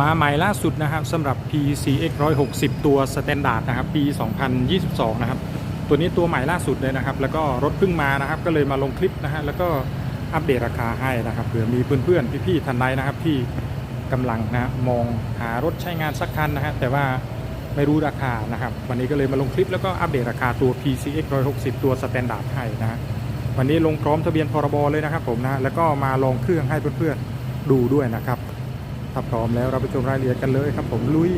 มาใหม่ล่าสุดนะครับสำหรับ PCX 160 ตัวสแตนดาร์ดนะครับ ปี 2022 นะครับ ตัวนี้ตัวใหม่ล่าสุดเลยนะครับ แล้วก็รถเพิ่งมานะครับ ก็เลยมาลงคลิปนะฮะแล้วก็อัปเดตราคาให้นะครับเผื่อมีเพื่อนๆพี่ๆทันใดนะครับที่กำลังนะมองหารถใช้งานสักคันนะฮะแต่ว่าไม่รู้ราคานะครับ วันนี้ก็เลยมาลงคลิปแล้วก็อัปเดตราคาตัว PCX 160 ตัวสแตนดาร์ดให้นะฮะวันนี้ลงพร้อมทะเบียนพรบเลยนะครับผมนะแล้วก็มาลองเครื่องให้เพื่อนๆดูด้วยนะครับ ถ้าพร้อมแล้วเราไปชมรายละเอียดกันเลยครับผมลุย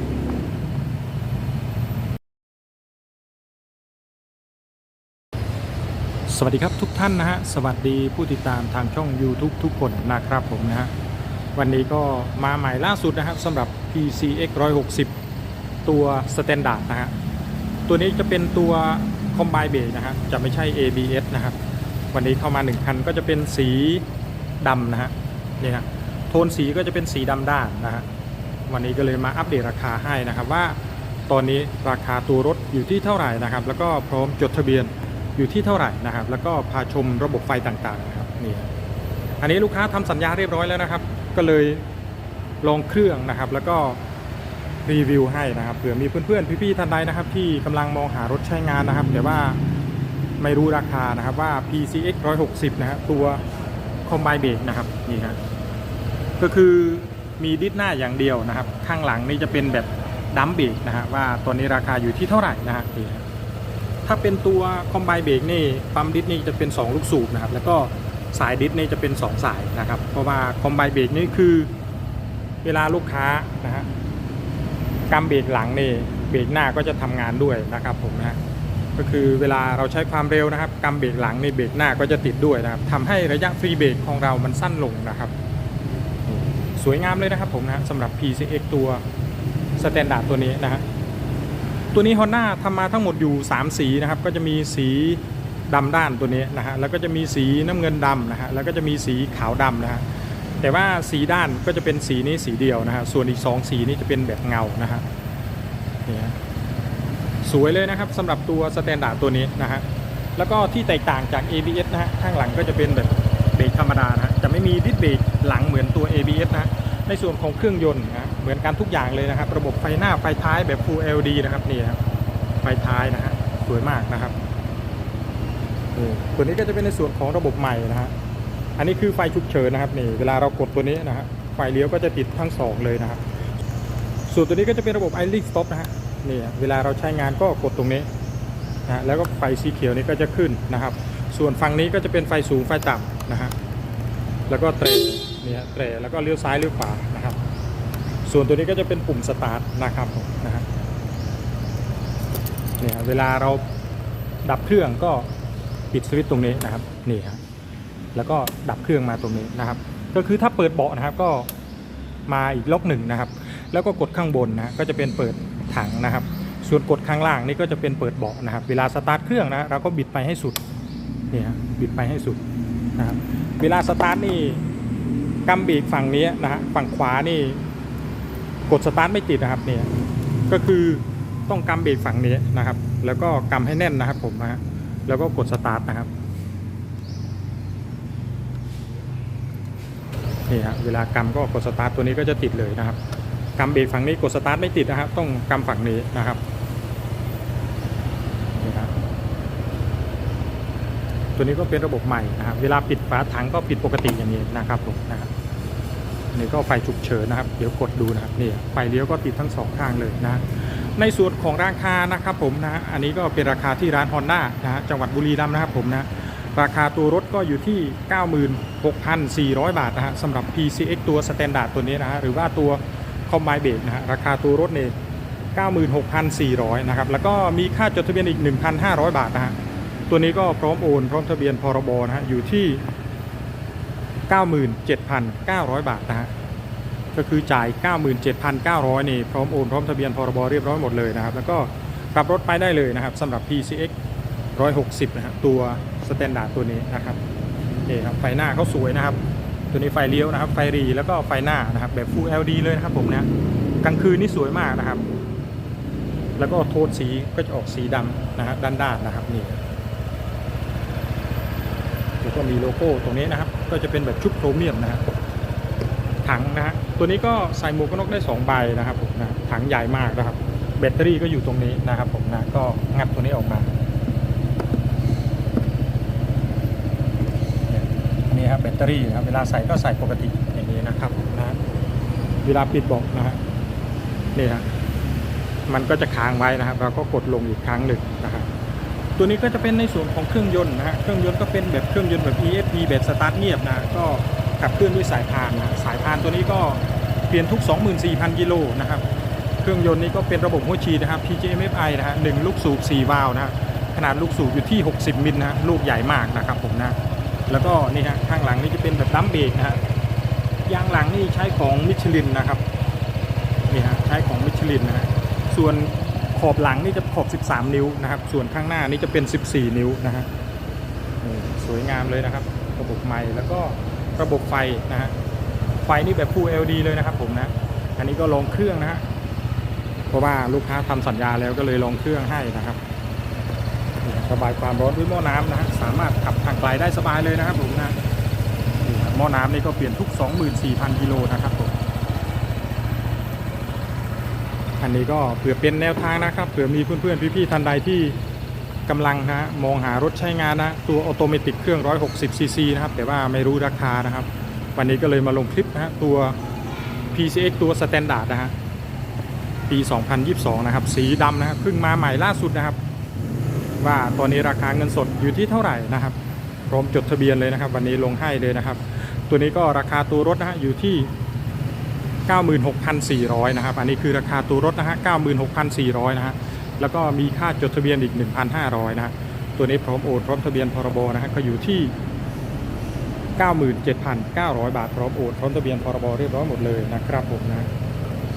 สวัสดีครับทุกท่านนะฮะสวัสดีผู้ติดตามทางช่อง YouTube ทุกคนนะครับผมนะฮะวันนี้ก็มาใหม่ล่าสุดนะครับสำหรับ PCX 160 ตัว Standard นะฮะตัวนี้จะเป็นตัว Combine b r a k นะฮะจะไม่ใช่ ABS นะครับวันนี้เข้ามา1คันก็จะเป็นสีดำนะฮะนี่ฮะ ทนสีก็จะเป็นสีดำด้านนะฮะวันนี้ก็เลยมาอัปเดตราคาให้นะครับว่า ตอนนี้ราคาตัวรถอยู่ที่เท่าไหร่นะครับ แล้วก็พร้อมจดทะเบียนอยู่ที่เท่าไหร่นะครับ แล้วก็พาชมระบบไฟต่างๆนะครับนี่อันนี้ลูกค้าทำสัญญาเรียบร้อยแล้วนะครับ ก็เลยลองเครื่องนะครับ แล้วก็รีวิวให้นะครับเผื่อมีเพื่อนๆพี่ๆท่านใดนะครับ ที่กำลังมองหารถใช้งานนะครับ แต่ว่าไม่รู้ราคานะครับว่า PCX 160 นะฮะตัว Combine b r a k นะครับนี่ครับ ก็คือมีดิสหน้าอย่างเดียวนะครับ ข้างหลังนี่จะเป็นแบบดัมเบรกนะฮะว่าตัวนี้ราคาอยู่ที่เท่าไหร่นะฮะถ้าเป็นตัวคอมไบเบรกนี่ปั๊มดิสนี่จะเป็น 2 ลูกสูบนะครับ แล้วก็สายดิสนี่จะเป็น 2 สายนะครับ เพราะว่าคอมไบเบรกนี่คือเวลาลูกค้านะฮะกำเบรกหลังนี่เบรกหน้าก็จะทำงานด้วยนะครับผมนะฮะก็คือเวลาเราใช้ความเร็วนะครับกำเบรกหลังในเบรกหน้าก็จะติดด้วยนะครับทำให้ระยะฟรีเบรกของเรามันสั้นลงนะครับ สวยงามเลยนะครับผมนะสำหรับ PCX ตัวสแตนดาร์ดตัวนี้นะฮะตัวนี้ Honda ทำมาทั้งหมดอยู่ 3 สีนะครับ ก็จะมีสีดำด้านตัวนี้นะฮะแล้วก็จะมีสีน้ำเงินดำนะฮะแล้วก็จะมีสีขาวดำนะฮะแต่ว่าสีด้านก็จะเป็นสีนี้สีเดียวนะฮะส่วนอีก 2 สีนี้จะเป็นแบบเงานะฮะนี่สวยเลยนะครับสำหรับตัวสแตนดาร์ดตัวนี้นะฮะแล้วก็ที่แตกต่างจาก ABS นะฮะข้างหลังก็จะเป็นแบบเบรกธรรมดานะฮะ จะไม่มีดิสเบรกหลังเหมือนตัว ABS นะฮะในส่วนของเครื่องยนต์นะเหมือนกันทุกอย่างเลยนะครับ ระบบไฟหน้าไฟท้ายแบบ Full LED นะครับนี่ครับไฟท้ายนะฮะสวยมากนะครับนี่ตัวนี้ก็จะเป็นในส่วนของระบบใหม่นะฮะอันนี้คือไฟฉุกเฉินนะครับนี่เวลาเรากดตัวนี้นะฮะไฟเลี้ยวก็จะติดทั้งสองเลยนะครับส่วนตัวนี้ก็จะเป็นระบบ i l i n Stop นะฮะนี่เวลาเราใช้งานก็กดตรงนี้นะแล้วก็ไฟสีเขียวนี้ก็จะขึ้นนะครับ ส่วนฝั่งนี้ก็จะเป็นไฟสูงไฟต่ำ แล้วก็เตรนี่ฮะเตรแล้วก็เลี้ยวซ้ายเลี้ยวขวานะครับ ส่วนตัวนี้ก็จะเป็นปุ่มสตาร์ทนะครับนะฮะนี่ฮะเวลาเราดับเครื่องก็ปิดสวิตช์ตรงนี้นะครับนี่ฮะแล้วก็ดับเครื่องมาตรงนี้นะครับ ก็คือถ้าเปิดเบาะนะครับก็มาอีกล็อกหนึ่งนะครับ แล้วก็กดข้างบนนะก็จะเป็นเปิดถังนะครับ ส่วนกดข้างล่างนี่ก็จะเป็นเปิดเบาะนะครับ เวลาสตาร์ทเครื่องนะเราก็บิดไปให้สุดนี่ฮะบิดไปให้สุด นะครับเวลาสตาร์ทนี่กำเบรกฝั่งนี้นะฮะฝั่งขวานี่กดสตาร์ทไม่ติดนะครับเนี่ยก็คือต้องกำเบรกฝั่งนี้นะครับ แล้วก็กำให้แน่นนะครับผมนะฮะแล้วก็กดสตาร์ทนะครับนี่ฮะเวลากำก็กดสตาร์ทตัวนี้ก็จะติดเลยนะครับกำเบรกฝั่งนี้กดสตาร์ทไม่ติดนะครับ ต้องกำฝั่งนี้นะครับนี่ครับ ตัวนี้ก็เป็นระบบใหม่นะครับเวลาปิดฝาถังก็ปิดปกติอย่างนี้นะครับผมนะครับนี่ก็ไฟฉุกเฉินนะครับ เดี๋ยวกดดูนะครับนี่ไฟเลี้ยวก็ติดทั้งสองข้างเลยนะในส่วนของราคานะครับผมนะอันนี้ก็เป็นราคาที่ร้าน Honda นะจังหวัดบุรีรัมย์นะครับผมนะราคาตัวรถก็อยู่ที่ 96,400 บาทนะฮะสำหรับ PCX ตัวสแตนดาร์ดตัวนี้นะฮะหรือว่าตัว Combine b r a k นะฮะราคาตัวรถเนี่ย96,400 นะครับ แล้วก็มีค่าจดทะเบียนอีก 1,500 บาทนะฮะ ตัวนี้ก็พร้อมโอน พร้อมทะเบียนพรบนะฮะอยู่ที่ 97,900 บาทนะฮะก็คือจ่าย 97,900 นี่ พร้อมโอน พร้อมทะเบียนพรบเรียบร้อยหมดเลยนะครับ แล้วก็ขับรถไปได้เลยนะครับสำหรับ PCX 160 นะครับตัวสแตนดาร์ดตัวนี้นะครับนี่ครับไฟหน้าเขาสวยนะครับ ตัวนี้ไฟเลี้ยวนะครับ ไฟรีแล้วก็ไฟหน้านะครับ แบบ Full LED เลยนะครับผมนะกลางคืนนี่สวยมากนะครับ แล้วก็โทนสีก็จะออกสีดำนะฮะด้านๆนนะครับนี่ ก็มีโลโก้ตรงนี้นะครับ ก็จะเป็นแบบชุบโครเมียมนะครับถังนะฮะตัวนี้ก็ใส่หมวกกันน็อกได้สองใบนะครับผมนะถังใหญ่มากนะครับ แบตเตอรี่ก็อยู่ตรงนี้นะครับผมนะก็งัดตัวนี้ออกมาเนี่ยนี่ครับแบตเตอรี่นะครับเวลาใส่ก็ใส่ปกติอย่างนี้นะครับนะเวลาปิดบอกนะฮะนี่ฮะมันก็จะค้างไว้นะครับเราก็กดลงอีกครั้งหนึ่งนะครับ ตัวนี้ก็จะเป็นในส่วนของเครื่องยนต์นะฮะ เครื่องยนต์ก็เป็นแบบเครื่องยนต์แบบ ESP แบบสตาร์ทเงียบนะ ก็ขับเคลื่อนด้วยสายพานนะ สายพานตัวนี้ก็เปลี่ยนทุก 24,000 กิโลนะครับ เครื่องยนต์นี้ก็เป็นระบบหัวฉีดนะครับ PGMFI นะฮะหนึ่งลูกสูบ4วาล์วนะขนาดลูกสูบอยู่ที่ 60 มิลนะฮะลูกใหญ่มากนะครับผมนะ แล้วก็นี่ฮะข้างหลังนี่จะเป็นแบบดัมเบรกนะฮะ ยางหลังนี่ใช้ของมิชลินนะครับ นี่ฮะใช้ของมิชลินนะฮะ ส่วน อบหลังนี่จะขอบ 13 นิ้วนะครับ ส่วนข้างหน้านี่จะเป็น 14 นิ้วนะฮะสวยงามเลยนะครับ ระบบไม้แล้วก็ระบบไฟนะฮะไฟนี่แบบ Full LED เลยนะครับผมนะอันนี้ก็ลองเครื่องนะฮะเพราะว่าลูกค้าทำสัญญาแล้วก็เลยลองเครื่องให้นะครับระบายความร้อนด้วยหม้อน้ำนะฮะสามารถขับทางไกลได้สบายเลยนะครับผมนะหม้อน้ำนี่ก็เปลี่ยนทุก 24,000กิโลนะครับผม อันนี้ก็เผื่อเป็นแนวทางนะครับเผื่อมีเพื่อนๆพี่ๆท่านใดที่กำลังนะมองหารถใช้งานนะตัวออโตเมติกเครื่อง 160 ซีซีนะครับ แต่ว่าไม่รู้ราคานะครับ วันนี้ก็เลยมาลงคลิปนะฮะตัว PCX ตัวสแตนดาร์ดนะฮะปี 2022 นะครับ สีดำนะครับเพิ่งมาใหม่ล่าสุดนะครับ ว่าตอนนี้ราคาเงินสดอยู่ที่เท่าไหร่นะครับพร้อมจดทะเบียนเลยนะครับ วันนี้ลงให้เลยนะครับ ตัวนี้ก็ราคาตัวรถนะฮะอยู่ที่ 96,400 นะครับ อันนี้คือราคาตัวรถนะฮะ 96,400 นะฮะ แล้วก็มีค่าจดทะเบียนอีก 1,500 นะฮะ ตัวนี้พร้อมโอนพร้อมทะเบียนพรบนะฮะก็อยู่ที่ 97,900 บาท พร้อมโอนพร้อมทะเบียนพรบเรียบร้อยหมดเลยนะครับผมนะ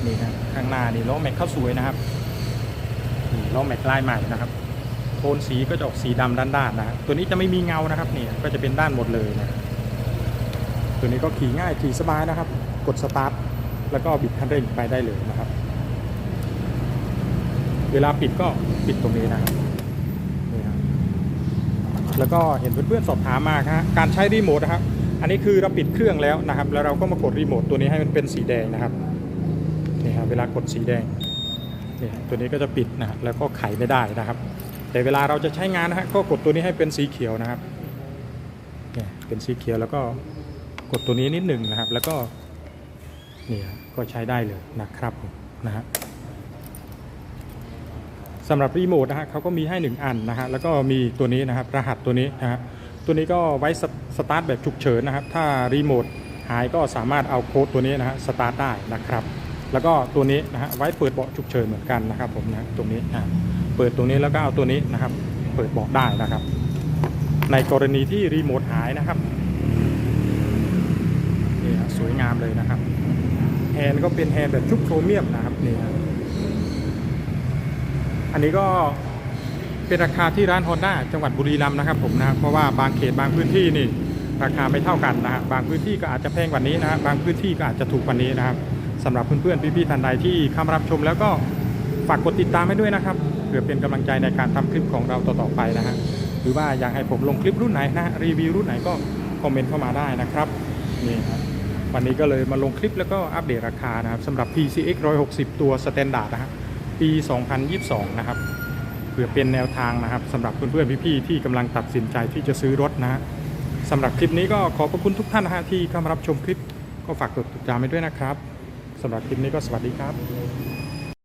นี่ฮะข้างหน้านี่ล้อแม็กเข้าสวยนะครับนี่ล้อแม็กลายใหม่นะครับ โทนสีก็จะออกสีดำด้านๆนะฮะตัวนี้จะไม่มีเงานะครับนี่ก็จะเป็นด้านหมดเลยนะตัวนี้ก็ขี่ง่ายขี่สบายนะครับ กดสตาร์ท แล้วก็บิดคันเร่งไปได้เลยนะครับ เวลาปิดก็ปิดตรงนี้นะครับนี่ครับแล้วก็เห็นเพื่อนๆสอบถามมาครับการใช้รีโมทนะครับ อันนี้คือเราปิดเครื่องแล้วนะครับ แล้วเราก็มากดรีโมทตัวนี้ให้มันเป็นสีแดงนะครับนี่ครับเวลากดสีแดงนี่ตัวนี้ก็จะปิดนะแล้วก็ไขไม่ได้นะครับ แต่เวลาเราจะใช้งานนะฮะก็กดตัวนี้ให้เป็นสีเขียวนะครับเนี่ยเป็นสีเขียวแล้วก็กดตัวนี้นิดหนึ่งนะครับ แล้วก็ นี่ก็ใช้ได้เลยนะครับนะฮะสำหรับรีโมทนะฮะเขาก็มีให้ 1 อันนะฮะแล้วก็มีตัวนี้นะครับรหัสตัวนี้นะฮะตัวนี้ก็ไว้สตาร์ทแบบฉุกเฉินนะครับ ถ้ารีโมทหายก็สามารถเอาโค้ดตัวนี้นะฮะสตาร์ทได้นะครับ แล้วก็ตัวนี้นะฮะไว้เปิดเบาะฉุกเฉินเหมือนกันนะครับผมนะตรงนี้อะเปิดตรงนี้แล้วก็เอาตัวนี้นะครับ เปิดเบาะได้นะครับ ในกรณีที่รีโมทหายนะครับนี่สวยงามเลยนะครับ แฮนก็เป็นแฮนแบบชุบโครเมียมนะครับนี่ครับอันนี้ก็เป็นราคาที่ร้านฮอนด้าจังหวัดบุรีรัมย์นะครับผมนะเพราะว่าบางเขตบางพื้นที่นี่ราคาไม่เท่ากันนะฮะบางพื้นที่ก็อาจจะแพงกว่านี้นะฮะบางพื้นที่ก็อาจจะถูกกว่านี้นะครับสำหรับเพื่อนๆพี่ๆท่านใดที่เข้ามารับชมแล้วก็ฝากกดติดตามให้ด้วยนะครับเพื่อเป็นกำลังใจในการทำคลิปของเราต่อๆไปนะฮะหรือว่าอยากให้ผมลงคลิปรุ่นไหนนะฮะรีวิวรุ่นไหนก็คอมเมนต์เข้ามาได้นะครับนี่ครับ วันนี้ก็เลยมาลงคลิปแล้วก็อัปเดตราคานะครับสำหรับ PCX 160 ตัวสแตนดาร์ดนะฮะปี 2022 นะครับเพื่อเป็นแนวทางนะครับสำหรับเพื่อนๆพี่ๆที่กำลังตัดสินใจที่จะซื้อรถนะฮะสำหรับคลิปนี้ก็ขอบพระคุณทุกท่านนะฮะที่เข้ามารับชมคลิปก็ฝากกดติดตามไปด้วยนะครับสำหรับคลิปนี้ก็สวัสดีครับ